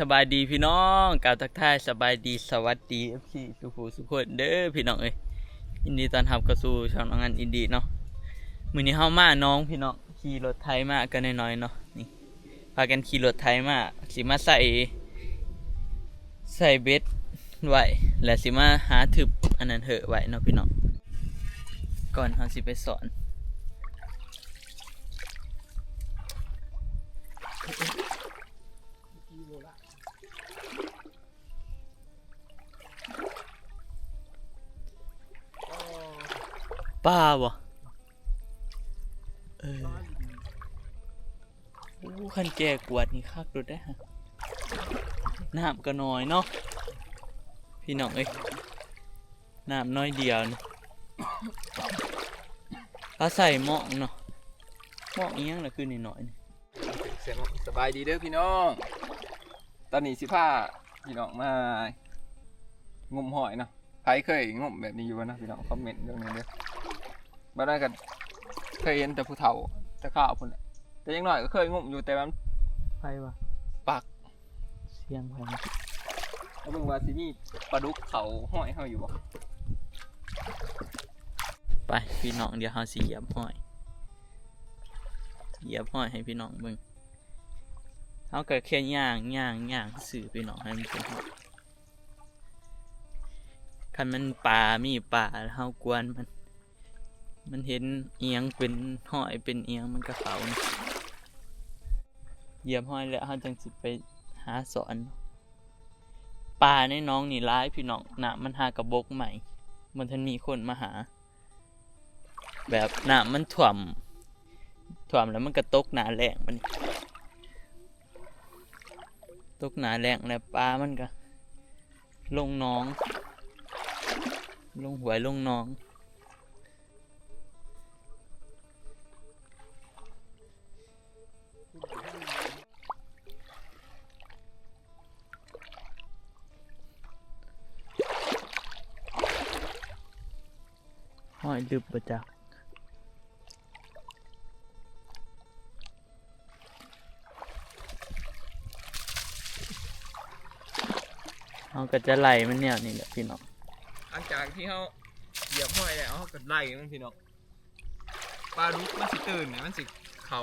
สบายดีพี่น้องกล่าวทักทายสบายดีสวัสดีเอฟซีสุภูสุขคนเด้อพี่น้องเอ้ยยินดีต้อนรับเข้าสู่ช่องน้องงานอินดีเนาะมื้อนี้เฮามาน้องพี่น้องขี่รถไถมากันน้อยๆเนาะนี่พากันขี่รถไถมาสิมาใส่ใส่เบ็ดไว้และสิมาหาทึบอันนั้นเหอะไว้เนาะพี่น้องก่อนเฮาสิไปสอน ป้าบ่เออโอ้คันแก่กวดนี่คักดูได้ฮะน้ำก็น้อยเนาะพี่น้องเอ้ยน้ำน้อยเดียวนี่ปลาใส่หม้องเนาะหม้องอีหยังน่ะคือน้อยๆนี่เสียงสบายดีเด้อพี่น้อง ตอนนี้สิพาพี่น้องมางมหอยเนาะใครเคยงมแบบนี้อยู่บ่นะพี่น้องคอมเมนต์เรื่องนี้เด้อ บ่ได้กันเคยเห็นแต่ผู้เฒ่าแต่ข้าวพุ่นแหละแต่อยังน้อยก็เคยงมอยู่แต่มันไฟวะปักเสียงไฟแล้วเบิ่งว่าสิมีปลาดุกเขาห้อยเฮาอยู่บ่ไปพี่น้องเดี๋ยวเฮาสิเหยียบห้อยเหยียบห้อยให้พี่น้องเบิ่งเฮาก็แค่ย่างย่างย่างสื่อพี่น้องให้มันเป็นห้อยคันมันป่ามีป่าแล้วเฮากวนมัน มันเห็นเอียงเป็นห้อยเป็นเอียงมันก็เขานะเหยียบห้อยแล้วเฮาจังสิไปหาสอนป่าในน้องนี่ร้ายพี่น้องหน่ะมันหากระบกใหม่ มันทันมีคนมาหา แบบหน้ำมันถ่วมถ่วมแล้วมันก็ตกหนาแรงมันตกหนาแรงแล้วปลามันก็ ลงน้อง ลงหวยลงน้อง ห้อยลึบประจักเขาก็จะไล่มันเนี่ยนี่แหละพี่น้องหลังจากที่เฮาเหยียบห้อยแล้วเฮาก็ไล่มันพี่น้องปลาดุกมันสิตื่นเนี่ยมันสิเข้า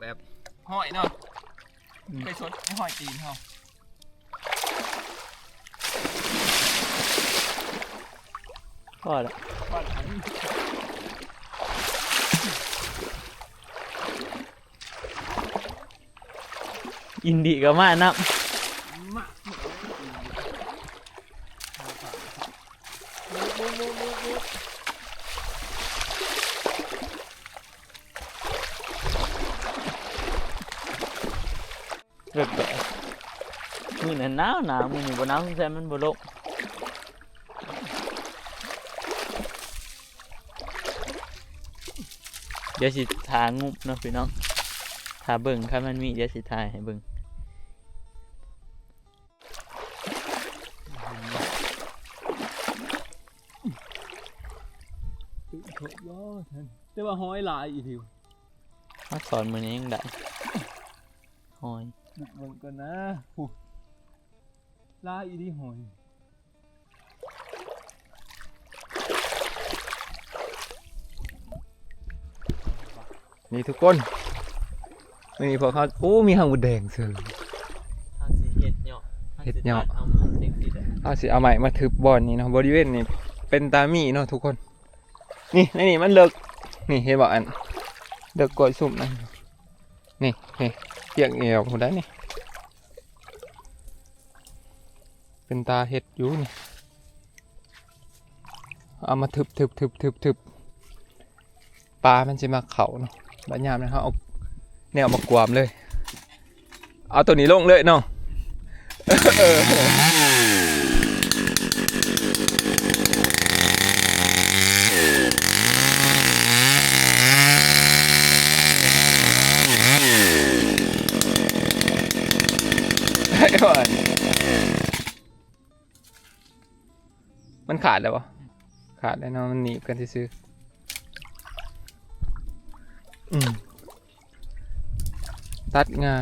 แบบห้อยเนาะอืม ไปสดให้ห้อยตีนเฮา ก็ละว่าอันนี้อินดีก็มานับมาก เลิกแบบมือนั้นหนาวหนาวมือนี้บ่หนาวสงสัยมันบ่ลง เดี๋ยวสิทางุบเนาะพี่น้องทาเบิ่งคันมันมีเดี๋ยวสิทายให้เบิ่งถดย่อท่านแต่ว่าห้อยหลายอีทิวมาสอนมือนี้ยังได้หอยบุกมันก่อนนะหูลายอีที่หอย นี่ทุกคนนี่พอเขาโอ้มีหางบุดแดงเสือทางสิเฮ็ดเหยาะเฮ็ดเหยาะเอามาเด็กสิได้เอาสิเอาใหม่มาทึบบอลนี่เนาะบริเวณนี่เป็นตามีเนาะทุกคน นี่ในนี่มันเลิกนี่เห็นบอกอันเลิกกดสุ่มนะนี่นี่เปียกเอวผมได้นี่เป็นตาเห็ดอยู่นี่เอามาทึบทึบทึบทึบทึบปลามันจะมาเขาเนาะ บัดยามนะเขาเอาแนวมากวามเลย เอาตัวนี้ลงเลยเนาะได้ก่อนมันขาดแล้วปะขาดแล้วเนาะมันหนีบกันซื้อ ตัดงา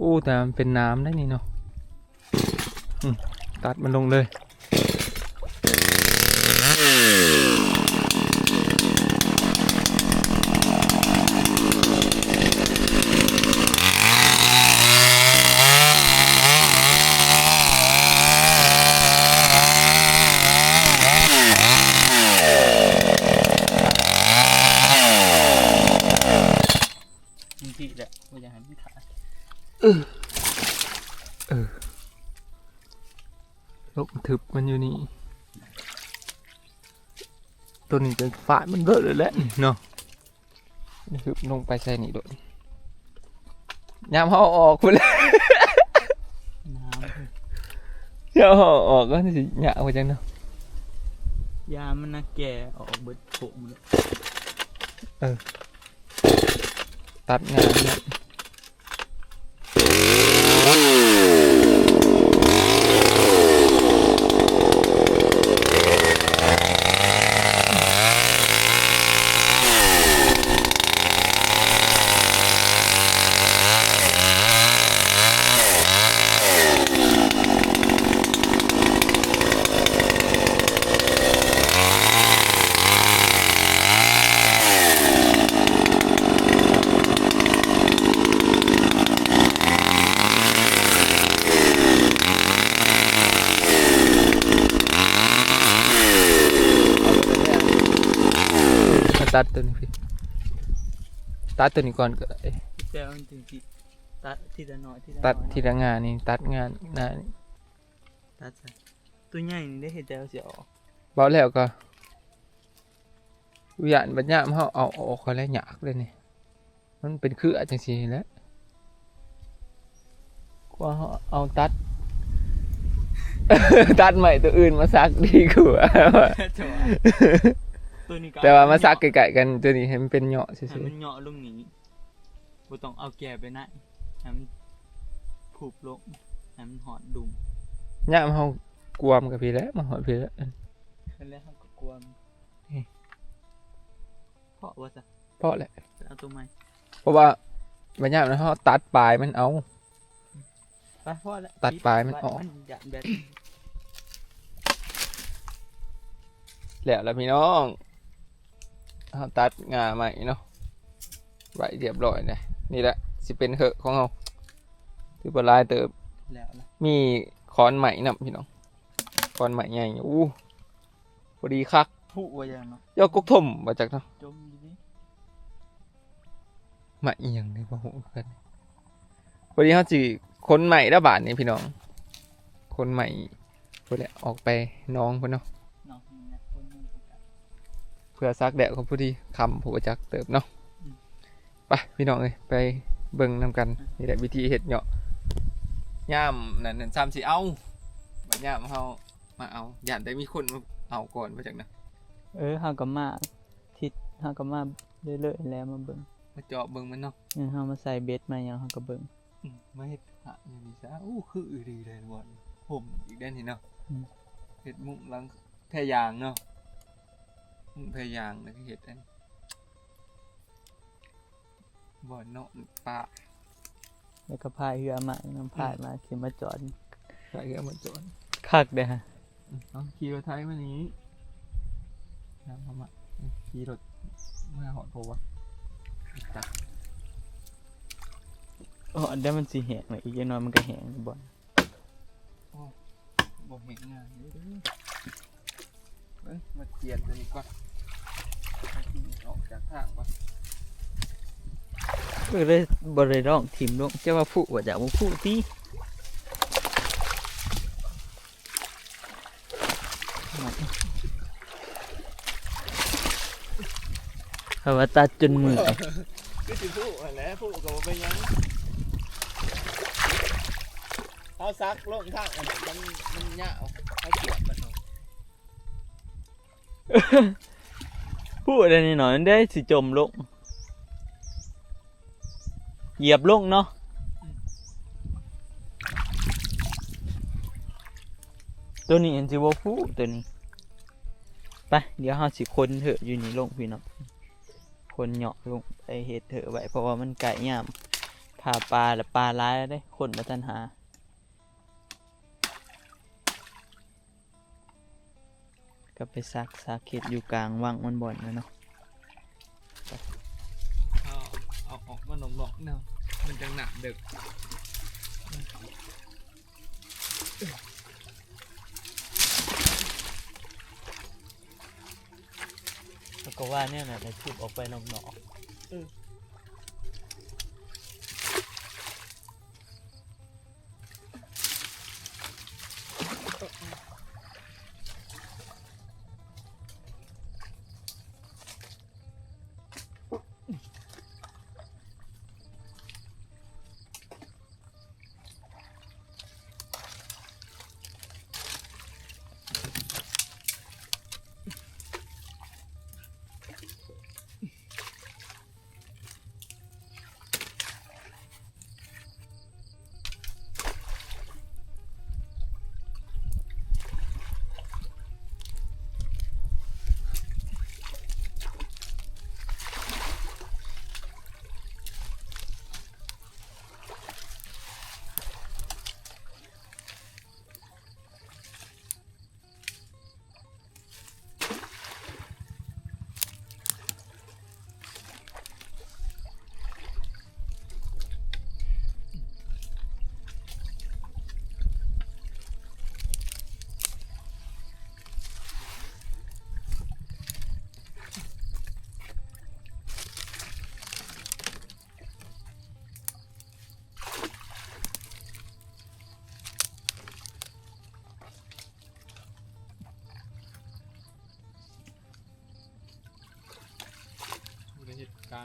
อู้แต่มันเป็นน้ำได้นี่เนาะตัดมันลงเลย จริงๆแหละกูอยากให้พี่ถ่าย ลกทึบมันอยู่นี่ ตัวนี้จะฝ่ายมันเบิดเลยแหละนี่เนาะนี่คือลงไปใส่นี่โดดยามเขาเอาออกไปเลยน้ยามเขาเอาออกก็สิหยาไปจังเนาะำยามันน่ะแก่ออกเบิดผมเลยตัดงานเนี่ยมา ตัดตัวนี้พี่ตัดตัวนี้ก่อนก็ได้แต่มันจริงๆตัดทีละน้อยทีละตัดน้อยทีละงานนี่ตัดงานหน้านี่ตัดซะตัวใหญ่นี่ได้เห็นแต่เอาเสียออกเบาแล้วก็วิญญาณบัญญัติเขาเอาออกก็แล้วหยากเลยนี่มันเป็นคืออาจังสีแหล้วกว่าเขาเอาตัด ตัดใหม่ตัวอื่นมาซักดีกว่าแต่ว่า ตัวนี้ก็แต่ว่ามาซักไก่ๆกันตัวนี้ให้มันเป็นเหยาะเฉให้ยมันเหยาะลงนี้บ่ต้องเอาแก่ไปไหนให้มันผูกลงให้มันหอดดุมๆย่ามเขากวมกับพี่แล้วมาหอดพี่แล้วขั้นแรกเขาก็กลัวมันนี่เพราะว่าซะเพราะแหละเอาตัวใหม่เพราะว่าบัญญัตินะเขาตัดปลายมันเอา ไปพอแล้วตัดปลายมันออกมันหยาดแบตแล้วแล้วพี่น้อง เขาตัดงาใหม่เนาะไว้เรียบร้อยเลยนี่แหละสิเป็นเหอะของเราที่ปลายเติบแล้วนะมีคอนใหม่นำพี่น้องคอนใหม่ใหญ่อู้พอดีคักผู้ว่าอย่างเนาะยอดกุกถมมาจากเนาะจมอยู่นี่ใหม่อีหยังเลยพ่อหูกันพอดีเขาจีคนใหม่ระบาดนี่พี่น้อง คนใหม่พอดีออกไปน้องเพื่นเนาะ เพื่อซักแดดเขาพอดีคำผู้จักเติบเนาะอืมไปพี่น้องเอ้ยไปเบิ่งนำกันนี่แหละวิธีเห็ดเหาะย่ามนั่นนั่นซ้ำสิเอาบัดย่ามเขามาเอาย่านได้มีคนมาเอาก่อนมาจากนะเออเฮาก็มาทิศเฮาก็มาเรื่อยๆแล้วมาเบิ่งมาเจาะเบิ่งมันเนาะเนี่ยเฮามาใส่เบ็ดมาหยังเฮาก็เบิ่งอืมมาเฮ็ดหะอย่างนี้ซะอู้คืออือดีเลยวันผมอีกด้านนี้เนาะอืมเฮ็ดมุ้งหลังแพรยางเนาะมุ้งแพรยางแล้วก็เฮ็ดอันบ่อนเนาะปลาแล้วก็พายเรือมาน้ำพายมาขึ้นมาจอดใส่เอามาจอดคักเด้อฮะเอาขี่รถไทยมานี้น้ำเข้ามาขี่รถเมื่อหอดโพวะจ้ะอ๋อเดี๋ยวมันสิแห้งเลยอีกอย่างน้อยมันก็แห้งบ่บอกเห็นงานนี้เด้อเอ้ยมาเจียนตัวนี้ก่อนให้ที่ ออกจากทางก่อนก็เลยบ่ได้ร้องทิมลงเจ้าว่าผู้ว่าจะบ่ผู้ติเพราะว่าตัดจนมือคือสิผู้แหล้วผู้ก็บ่เป็นหยังเอาซักลงทางอันนั้นมันมันยาวเอาเกียบมันเนาะ พูดอะไรหน่อยมันได้สิจมลงเหยียบลงเนาะตัวนี้เห็นสิว่าฟูตัวนี้ไปเดี๋ยวเราสิคนเถอะอยู่นี่ลงพี่เนาะคนเหยาะลงไปเฮ็ดเถอะไว้เพราะว่ามันไก่ยามพาปลาแล้วปลาร้ายแล้วเด้คนมาทันหา ก็ไปซักซักเข็ดอยู่กลางว่างมันบ่อนนะเนาะเอาเอาออกมาหนอกๆเนาะมันจะหนักดึกแล้วก็ว่าเนี่ยนะในคลิปออกไปนอกน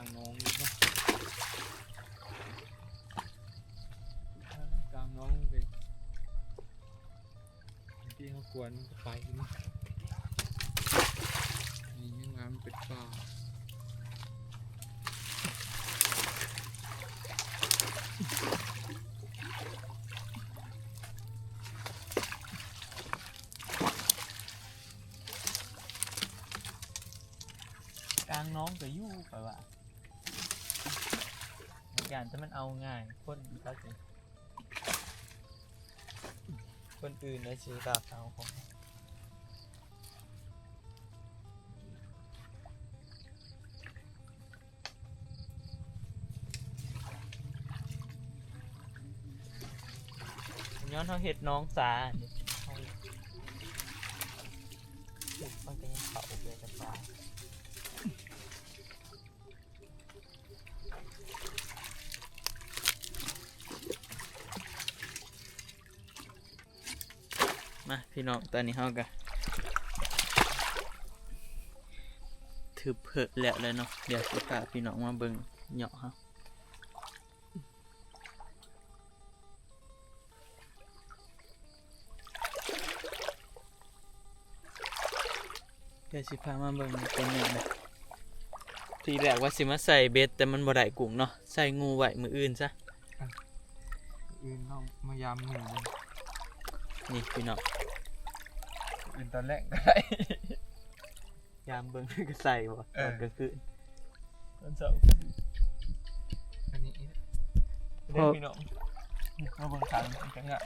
างน้องนี่เนาะกลางน้องเลยที่เขากวนก็ไปนี่นี่ยังงามเป็นป่ากลางน้องก็ยู่ไปว่า อย่างแต่มันเอาง่ายคนเขาสิคนอื่นได้ซื้อตาเอาของย้อนเขาเห็ดน้องสาเนี่ยเขามันก็ยังเขาเลยกันไป มา พี่น้องตอนนี้เฮาก็ถือเพิดแล้วเลยเนาะเดี๋ยวสิพาพี่น้องมาเบิ่งเหยาะเฮาเดี๋ยวสิพามาเบิ่งเป็นหยังไงทีแรกว่าสิมาใส่เบ็ดแต่มันบ่ได้กุ้งเนาะใส่งูไว้มืออื่นซะอื่นต้องมายามหนึ่งเลยนี่พี่น้อง อื่นตอนแรกก็ได้ ยามเบิ่งก็ใส่บ่ตเอออนกลางคืนตอนเช้าอันนี้พอเด็กพี่น้องมาเบิ่งขันจังอะ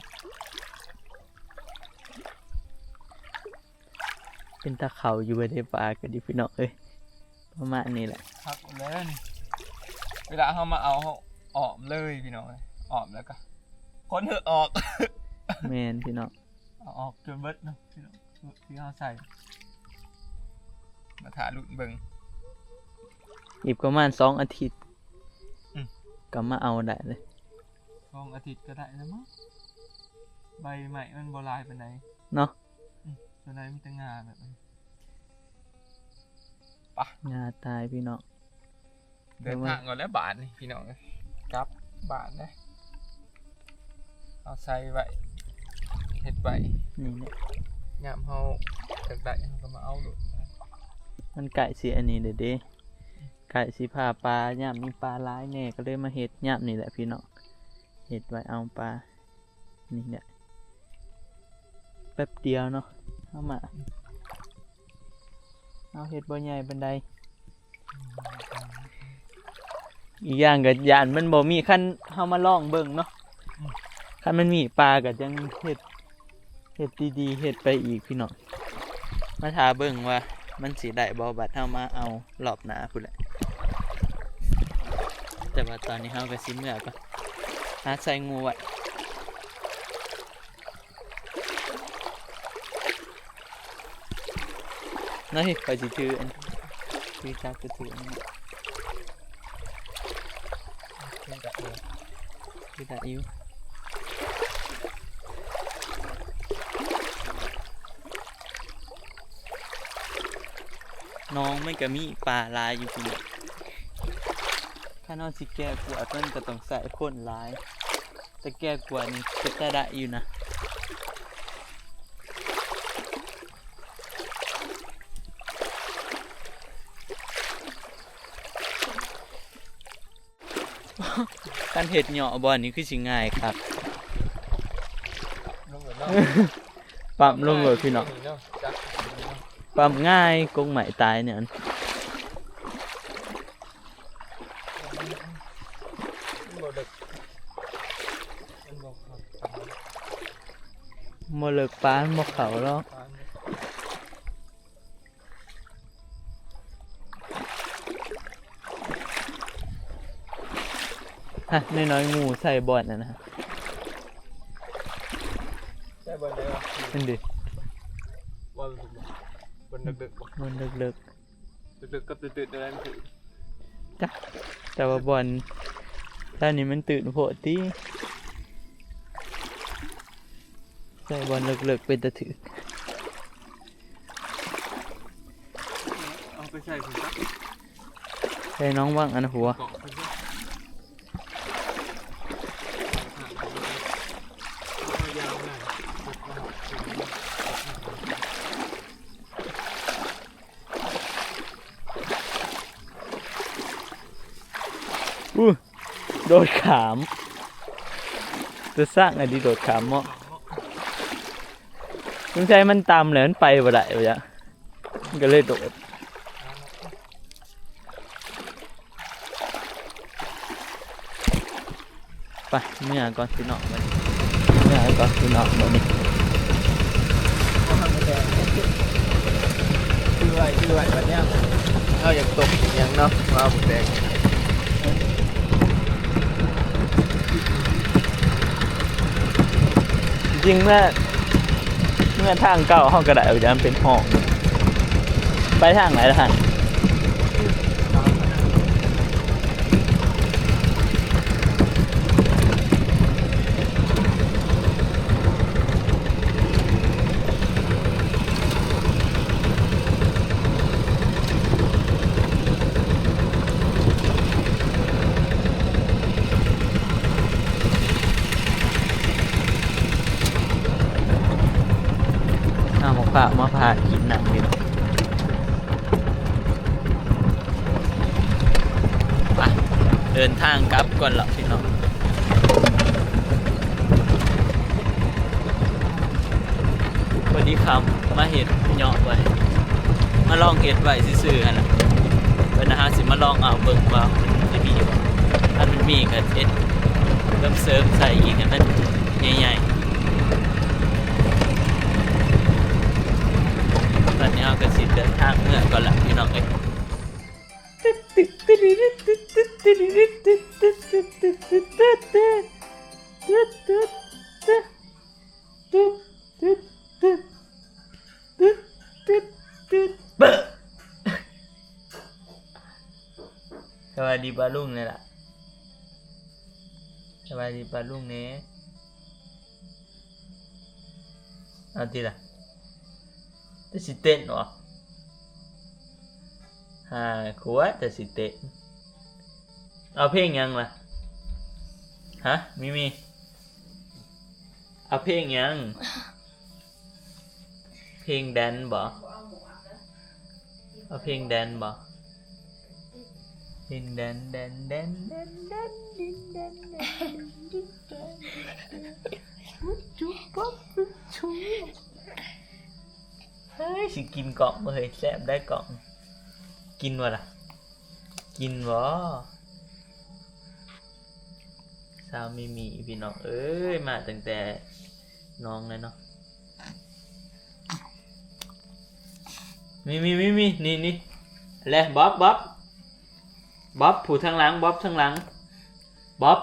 เป็นตาเขาอยู่บ่ได้ปลากันดิพี่น้องเอ้ยประมาณนี้แหละพักเลยนี่เวลาเขามาเอาเขาออมเลยพี่น้องออมแล้วก็คนเถอะออก แมนพี่น้องเอาออกจนเบิดเนาะพี่น้อง ที่เขาใส่ มาถาลุ่นเบิ่งอีกประมาณสองอาทิตย์อืมก็มาเอาได้เลยสองอาทิตย์ก็ได้แล้วมั้งใบใหม่มันโบลายไปไหนใดเนาะส่วนไหนมีแต่งาแบบนี้งาตายพี่น้องเดินทางก่อนแล้วบาทนี่พี่น้องกลับบาทนะเอาใส่ไว้เห็ดไว้นี่เนี่ย ยามเฮาจากได้เฮาก็มาเอาโดดมันไก่สีอันนี้เด้เด้ไก่สีพาปลาย่ามมีปลาร้ายแน่ก็เลยมาเห็ดย่ามนี่แหละพี่น้องเห็ดไว้เอาปลานี่แหละแป๊บเดียวเนาะเอามาเอาเห็ดบ่ใหญ่บันไดอีกอย่างก็ยานมันบ่มีคันเฮามาลองเบิ่งเนาะคันมันมีปลาก็จังเฮ็ด เฮ็ดดีๆเฮ็ดไปอีกพี่น้องมาทาเบิ่งว่ามันสิได้บ่บัดเฮามาเอารอบหน้าพุ่นแหละแต่ว่าตอนนี้เฮาก็สิเมื่อก่อนหาใส่งูไว้นี่ไปสิถืออันถือจับก็ถืออันนี้ถือตะอิว น้องไม่ก็มีปลาลายอยู่พี่น้องถ้าน้องสิแก้กลัวต้นก็ต้องใส่คนร้าย แต่แก้กลัวนี่ก็จะได้อยู่นะการเห็ดเหยาะบอลนี่คือสิง่ายครับลงเลยเนาะปั๊มลงเลยพี่น้องเนาะจัก ปั๊มง่ายกงไหมตายเนี่ยมันบ่ดึกมันบ่ครับทำมเลิกปลาหมกเขาแล้วทานฮะน้อยๆงูใส่บอลนะนะได้บ่ได้บ่นั่นดิบ่ถูกบ่บ่ ดึกๆบ่มันเลิกดึกๆกับตื่นๆได้มันคือๆแต่ว่าบอลท่านี้มันตื่นโผล่ที่ใส่บอลเลิกๆเป็นตะถือเอาไปใส่ถุงซักใส่น้องว่างอันหัว เกาะไปด้วยเอายาวหน่อย อู้โดดขามจะสร้างอะไรดีโดดขามเมาะสงสัยมันตามแล้วมันไปบ่ได้วะจ๊ะมันก็เลยโดดไปเมื่อก่อนพี่น้องมาเมื่อก่อนพี่น้องมานี่คือไว้คือไว้แบบเนี้ยเอาอยากตกอย่างเนาะว่าบุกแดง จริงเมื่อเมื่อทางเก่าห้องกระดาษอาจะเป็นห้อง ไปทางไหนล่ะฮะ เอามาผ่ามาผ่ากินหนังดิไปเดินทางกลับก่อนเหรอพี่น้องวันนี้คำมาเห็ดเหยาะ ไว้มาลองเห็ดไว้ซื่อๆหั่นนะเป็นนะฮะสิมาลองเอาเบิ่งว่ามันจะมีบ่ถ้ามันมีก็เอ็ดเริ่มเสริมใส่อีกให้มันใหญ่ๆตอนนี้เราก็สิเดินทางเมื่อก่อนละพี่น้องเอ้ย สวัสดีปลาลุงเนี่ยล่ะสวัสดีปลาลุงเนี่ยเอาทีละจะสิเต้นวะฮ่าขวดจะสิเต้น เอาเพลงยังล่ะฮะมิมีเอาเพลงยัง เพลงแดนบ่เอาเพลงแดนบ่เพลงแดนแดนแดนแดนแดนดินแดนแดนดินแดนจุ๊บปั๊บจุ๊บเฮ้ยสิกินกล่องเฮ้ยแซ่บได้กล่อง กินวะล่ะ กินวะาวมีมีพี่น้องเอ้ยมาตั้งแต่น้องเลยเนาะมีมีมีมีนี่นี่แล้วบ๊อบบ๊อบบ๊อบผู้ทางหลังบ๊อบทางหลังบ๊อบ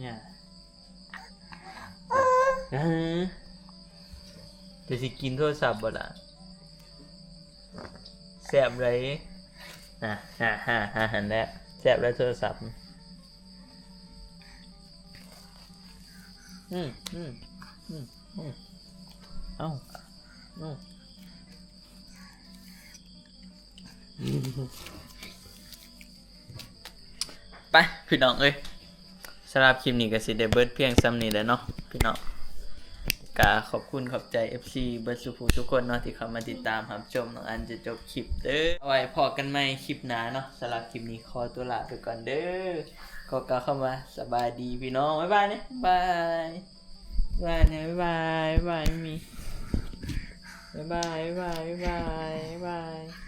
เนี่ยเออจะสิกินโทรศัพท์บ่ล่ะแสบเลย อะฮ่าฮ่าฮ่าหันแล้วแซบแล้วโทรศัพท์อืมอืมอืมอืมเอ้าเอ้าไป พี่น้องเอ้ยสำหรับคลิปนี้ก็สิได้เบิดเพียงซ้ำนี้แล้วเนาะพี่น้อง กาขอบคุณขอบใจ FC เบิร์ดสุภูทุกคนเนาะที่เข้ามาติดตามครับชมน้องอันจะจบคลิปเด้อเอาไว้พอกันใหม่คลิปหน้าเนาะสำหรับคลิปนี้ขอตัวลาไปก่อนเด้อก็กาเข้ามาสบายดีพี่น้องบ๊ายบายเนี่ยบายบายเนี่ยบ๊ายบายบ๊ายบายไม่มีบ๊ายบายบ๊ายบายบ๊ายบายบ๊ายบาย